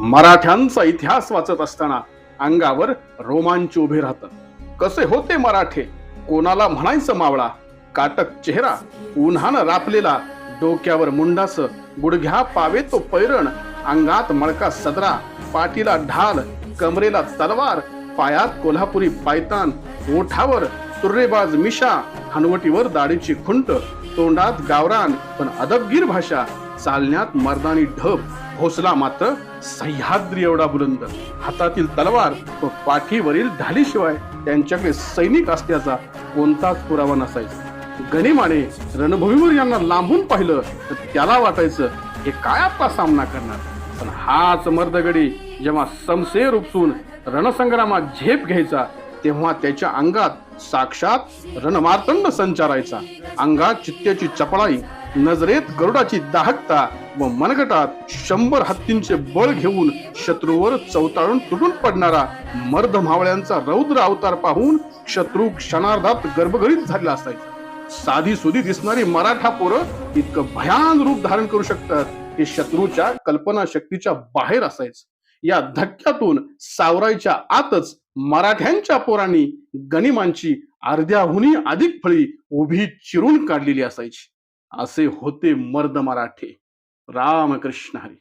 मराठ्यांचा इतिहास वाचत असताना अंगावर रोमांच उभे राहत. कसे होते मराठे? कोणाला म्हणायचं मावळा? काटक चेहरा उन्हानं रापलेला डोक्यावर मुंडास गुडघ्या पावे तो पैरण अंगात मळका सदरा पाठीला ढाल कमरेला तलवार पायात कोल्हापुरी पायतान ओठावर तुर्रेबाज मिशा हनवटीवर दाढीची खुंट तोंडात गावरान पण अदबगीर भाषा चालण्यात मर्दानी ढब भोसला मात्र सह्याद्री एवढा बुलंद. हातातील तलवार व पाठीवरील ढालीशिवाय त्यांच्याकडे सैनिक असल्याचा कोणताच पुरावा नसायचा. गनिमाने रणभूमीवर यांना लांबून पाहिलं तर त्याला वाटायचं हे काय आपला सामना करणार? पण हाच मर्दगडी जेव्हा समसेर उपसून रणसंग्रामात झेप घ्यायचा तेव्हा त्याच्या अंगात साक्षात रणमार्तंड संचारायचा. अंगात चित्त्याची चपळाई नजरेत गरुडाची दाहकता व मनगटात शंभर हत्तींचे बळ घेऊन शत्रूवर चौताळून तुटून पडणारा मर्द मावळ्यांचा रौद्र अवतार पाहून शत्रू क्षणार्धात गर्भगरीत झालेला असायचा. साधी सुधी दिसणारी मराठा पोरं इतकं भयान रूप धारण करू शकतात हे शत्रूच्या कल्पना शक्तीच्या बाहेर असायचं. या धक्क्यातून सावरायच्या आतच मराठ्यांच्या पोरांनी गनिमांची अर्ध्याहूनही अधिक फळी उभी चिरून काढलेली असायची. असे होते मर्द मराठे. रामकृष्ण हरी.